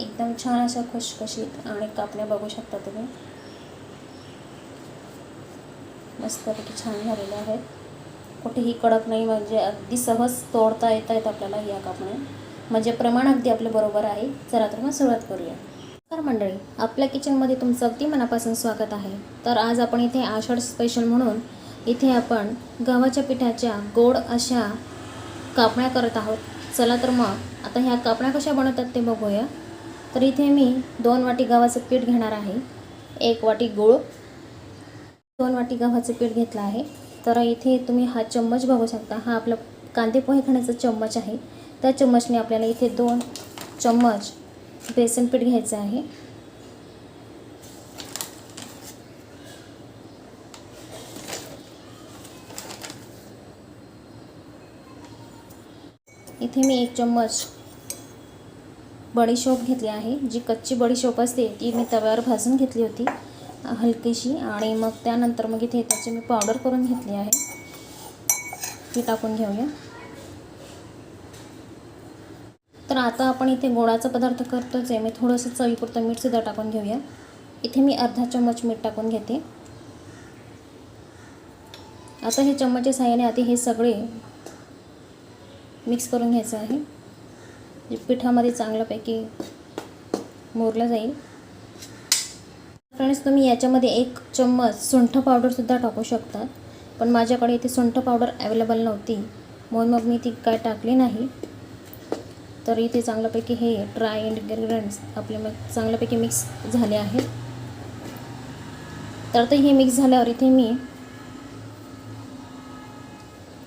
एकदम छान अशा खुशखुशीत आणि कापण्या बघू शकता तुम्ही. मस्तपैकी छान झालेल्या आहेत. कुठेही कडक नाही म्हणजे अगदी सहज तोडता येत आहेत आपल्याला या कापण्या. म्हणजे प्रमाण अगदी आपलं बरोबर आहे. चला तर मग सुरुवात करूया. तर मंडळी आपल्या किचनमध्ये तुमचं अगदी मनापासून स्वागत आहे. तर आज आपण इथे आषाढ स्पेशल म्हणून इथे आपण गव्हाच्या पिठाच्या गोड अशा कापण्या करत आहोत. चला तर मग आता ह्या कापण्या कशा बनवतात ते बघूया. तर इथे मी दोन वाटी गव्हाचं पीठ घेणार आहे. एक वाटी गूळ दोन वाटी गव्हाचं पीठ घेतलं आहे. तर इथे तुम्ही हा चम्मच बघू शकता. हा आपला कांदे पोहे खाण्याचा चम्मच आहे. त्या चम्मचने आपल्याला इथे दोन चम्मच बेसन पीठ घ्यायचं आहे. इथे मी एक चम्मच बडीशोप घेतली आहे. जी कच्ची बडीशोप असते ती मी तव्यावर भाजून घेतली होती हलकीशी आणि मग त्यानंतर मग इथे त्याची मी पावडर करून घेतली आहे. ती टाकून घेऊया. तर आता आपण इथे गोडाचा पदार्थ करतोच आहे. मी थोडंसं चवीपुरतं मीठसुद्धा टाकून घेऊया. इथे मी अर्धा चम्मच मीठ टाकून घेते. आता हे चम्मचच्या साह्याने आता हे सगळे मिक्स करून घ्यायचं आहे. पिठामध्ये चांगल्यापैकी मोरलं जाईल. फ्रेंड्स तुम्ही याच्यामध्ये एक चम्मच सुंठ पावडरसुद्धा टाकू शकता. पण माझ्याकडे इथे सुंठ पावडर अवेलेबल नव्हती. म्हणून मग मी ती काय टाकली नाही. तर इथे चांगल्यापैकी हे ड्राय इन्ग्रेडियंट्स आपले मग चांगल्यापैकी मिक्स झाले आहेत. तर ते हे मिक्स झाल्यावर इथे मी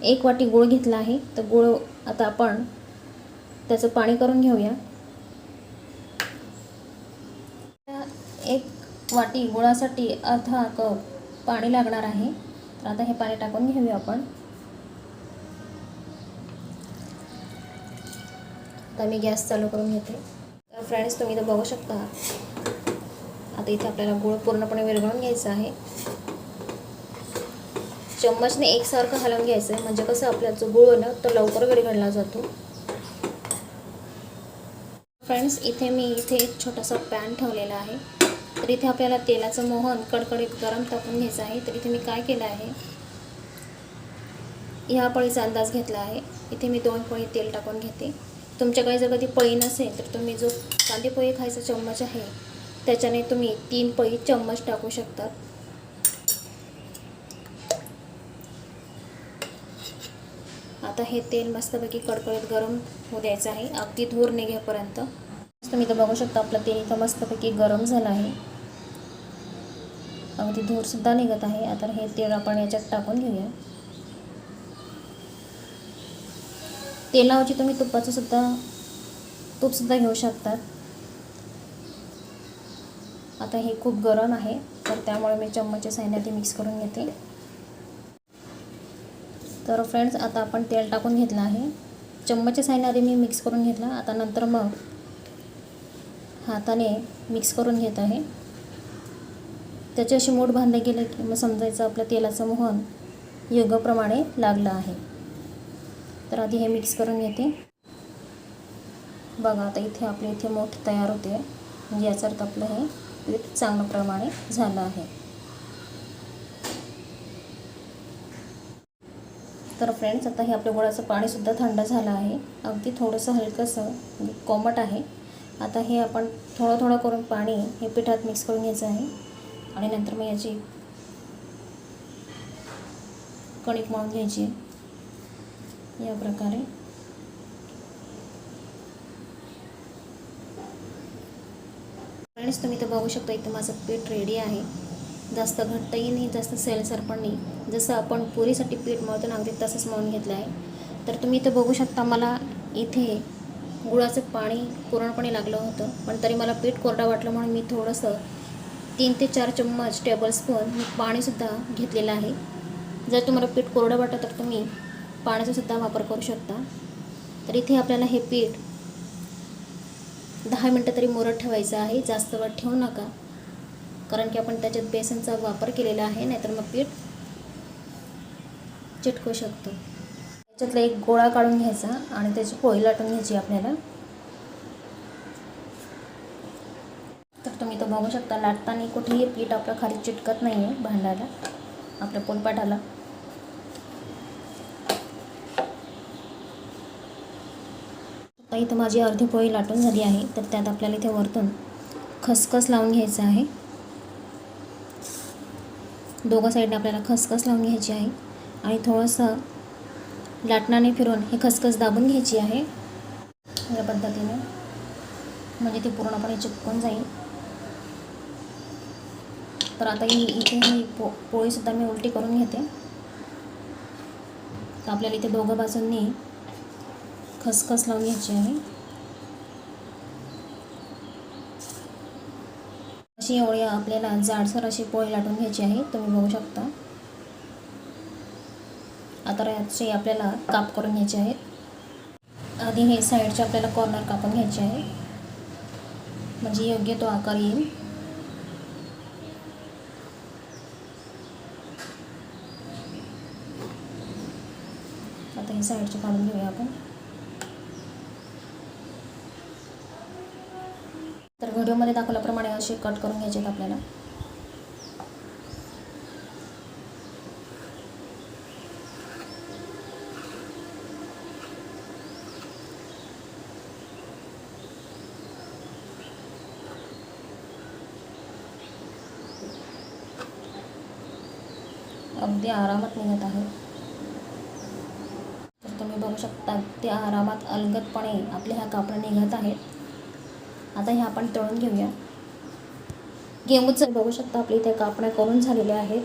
एक वाटी गूळ घेतला आहे. तर गूळ आता आपण त्याचं पाणी करून घेऊया. एक वाटी गुळासाठी अर्धा कप पाणी लागणार आहे. तर आता हे पाणी टाकून घेऊया आपण. आता मी गॅस चालू करून घेते. तर फ्रेंड्स तुम्ही इथं बघू शकता. आता इथे आपल्याला गूळ पूर्णपणे विरघळून घ्यायचं आहे. चम्मचने एकसारखं हलवून घ्यायचं आहे. म्हणजे कसं आपल्याचं जो गूळ ना तो लवकर विरघळला जातो. फ्रेंड्स इथे मी इथे एक छोटासा पॅन ठेवलेला आहे. तर इथे आपल्याला तेलाचं मोहन कडकडीत गरम टाकून घ्यायचं आहे. तर इथे मी काय केलं आहे? ह्या पळीचा अंदाज घेतला आहे. इथे मी दोन पळी तेल टाकून घेते. तुमच्याकडे जर कधी पळी नसेल तर तुम्ही जो कांदे पोहे खायचा चम्मच आहे त्याच्याने तुम्ही तीन पळी चम्मच टाकू शकतात आता हे तेल मस्तपैकी कडकडीत गरम होऊ द्यायचं आहे. अगदी धूर निघेपर्यंत. तुम्ही इथं बघू शकता आपलं तेल इथं मस्तपैकी गरम झालं आहे. अगदी धूरसुद्धा निघत आहे. आता हे तेल आपण याच्यात टाकून घेऊया. तेलावरची तुम्ही तुपाचं सुद्धा तूपसुद्धा घेऊ शकतात. आता हे खूप गरम आहे तर त्यामुळे मी चम्मचच्या साह्याने आधी मिक्स करून घेते. तर फ्रेंड्स आता आपण तेल टाकून घेतलं आहे. चम्मचच्या साह्याने आधी मी मिक्स करून घेतला. आता नंतर मग हाताने मिक्स करून घेत आहे. त्याची अशी मूठ बांधले गेले की मग समजायचं आपलं तेलाचं मोहन योगाप्रमाणे लागलं आहे. तर आधी हे मिक्स करून घेते. बघा आता इथे आपले इथे मोठ तयार होते. म्हणजे याचा अर्थ आपलं हे पीठ चांगल्या प्रमाणे झालं आहे. तर फ्रेंड्स आता हे आपल्या गोळाचं पाणीसुद्धा थंड झालं आहे. अगदी थोडंसं हलकंसं म्हणजे कोमट आहे. आता हे आपण थोडं थोडं करून पाणी हे पिठात मिक्स करून घ्यायचं आहे. आणि नंतर मग याची कणिक मळून घ्यायची. या प्रकारे. फ्रेंड्स तुम्ही तर बघू शकता इथं माझं पीठ रेडी आहे. जास्त घट्टही नाही जास्त सेलसर पण नाही. जसं आपण पुरीसाठी पीठ मळतो ना अगदी तसंच मळून घेतलं आहे. तर तुम्ही इथं बघू शकता मला इथे गुळाचं पाणी पूर्णपणे लागलं होतं पण तरी मला पीठ कोरडा वाटलं म्हणून मी थोडंसं तीन ते चार चम्मच टेबलस्पून मी पाणीसुद्धा घेतलेलं आहे. जर तुम्हाला पीठ कोरडं वाटलं तर तुम्ही पाण्याचासुद्धा वापर करू शकता. तर इथे आपल्याला हे पीठ दहा मिनटं तरी मोरत ठेवायचं आहे जास्त वेळ ठेवू नका. कारण की आपण त्याच्यात बेसनचा वापर केलेला आहे नाहीतर मग पीठ चिटकू शकतो. त्याच्यातला एक गोळा काढून घ्यायचा आणि त्याची पोळी लाटून घ्यायची आपल्याला. तर तुम्ही तो बघू शकता लाटताना कुठेही पीठ आपलं खाली चिटकत नाही आहे भांडायला आपल्या पोलपाटाला आता इथं माझी अर्धी पोळी लाटून झाली आहे तर त्यात आपल्याला इथे वरतून खसखस लावून घ्यायचं आहे. दोघं साईडने आपल्याला खसखस लावून घ्यायची आहे आणि थोडंसं लाटणाने फिरून हे खसखस दाबून घ्यायची आहे. या पद्धतीने. म्हणजे ती पूर्णपणे चिपकून जाईल. तर आता ही इथे ही पो पोळीसुद्धा मी उलटी करून घेते. तर आपल्याला इथे दोघं बाजूंनी खसखस लावून घ्यायची आहे. अशी एवढी आपल्याला जाडसर अशी पोळी लाटून घ्यायची आहे. तुम्ही बघू शकता. आता याचे आपल्याला काप करून घ्यायचे आहेत. आधी हे साईडचे आपल्याला कॉर्नर कापून घ्यायचे आहे म्हणजे योग्य तो आकार येईल. आता हे साईडचे काढून घेऊया आपण. तर व्हिडिओमध्ये दाखवल्याप्रमाणे असे कट करून घ्यायचे आहेत आपल्याला. अगदी आरामात निघत आहे. तर तुम्ही बघू शकता ते आरामात अलगदपणे आपले ह्या कापड निघत आहेत. आता हे आपण तळून घेऊया. गेमूचं बघू शकता आपली इथे कापण्या करून झालेल्या आहेत.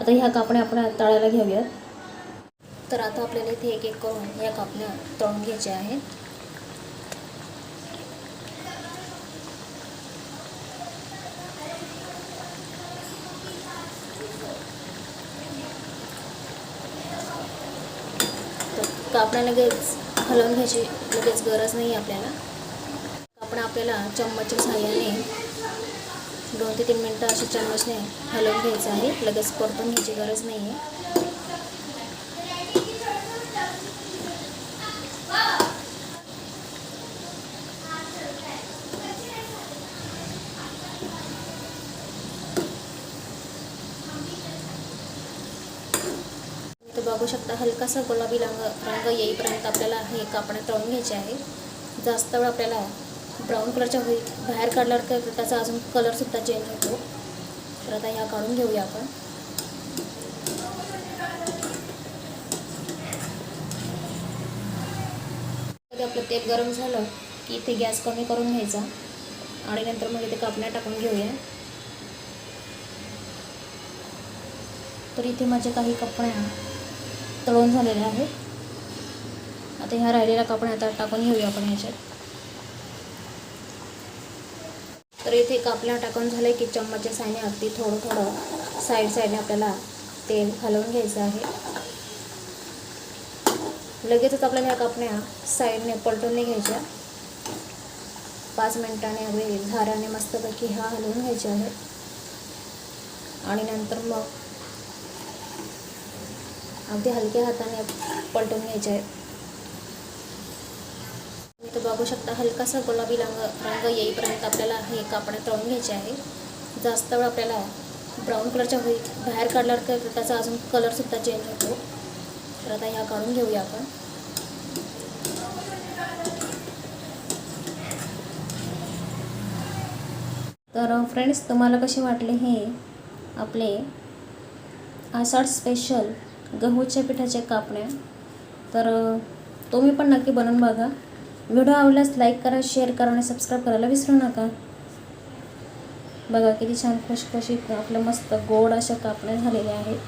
आता ह्या कापण्या आपण तळायला घेऊयात. तर आता आपल्याला इथे एक एक करून या कापण्या तळून घ्यायच्या आहेत. कापडा लगेच हलवून घ्यायची लगेच गरज नाही आपल्याला. कापडा आपल्याला चम्मचच्या सहाय्याने दोन ते तीन मिनटं असे चम्मचने हलवून घ्यायचं आहे. लगेच परतून घ्यायची गरज नाही आहे इथं बघू शकता. हलकासा गुलाबी रंग रंग येईपर्यंत आपल्याला हे कापणे तळून घ्यायचे आहे. जास्त वेळ आपल्याला ब्राऊन कलरच्या होईल. बाहेर काढल्यावर त्याचा अजून कलरसुद्धा चेंज होतो. तर आता ह्या काढून घेऊया आपण. आपलं तेल गरम झालं की इथे गॅस कमी करून घ्यायचा. आणि नंतर मग इथे कापण्या टाकून घेऊया. तर इथे माझ्या काही कपड्या तळून झालेले आहेत. आता ह्या राहिलेल्या कापड आता टाकून घेऊया आपण ह्याच्यात. तर इथे कापल्या टाकून झाले की चम्मचच्या साईने अगदी थोडं थोडं साईड साईडने आपल्याला तेल हलवून घ्यायचं आहे. लगेचच आपल्याला ह्या कापण्या साईडने पलटून नाही घ्यायच्या. पाच मिनिटाने अगदी झाराने मस्तपैकी ह्या हलवून घ्यायच्या आहेत. आणि नंतर मग अगदी हलक्या हाताने पलटून घ्यायचे आहेत. तुम्ही तर बघू शकता हलकासा गुलाबी रंग रंग येईपर्यंत आपल्याला हे कापडे तळून घ्यायचे आहे. जास्त वेळ आपल्याला ब्राऊन कलरच्या होईल बाहेर काढल्यावर त्याचा अजून कलरसुद्धा चेंज होतो. तर आता ह्या काढून घेऊया आपण. तर फ्रेंड्स तुम्हाला कसे वाटले हे आपले आषाढ स्पेशल गहूच्या पिठाच्या कापण्या. तर तुम्ही पण नक्की बनवून बघा. व्हिडिओ आवडल्यास लाईक करा शेअर करा आणि सबस्क्राईब करायला विसरू नका. बघा किती छान खुशखुशी आपलं मस्त गोड अशा कापण्या झालेल्या आहेत.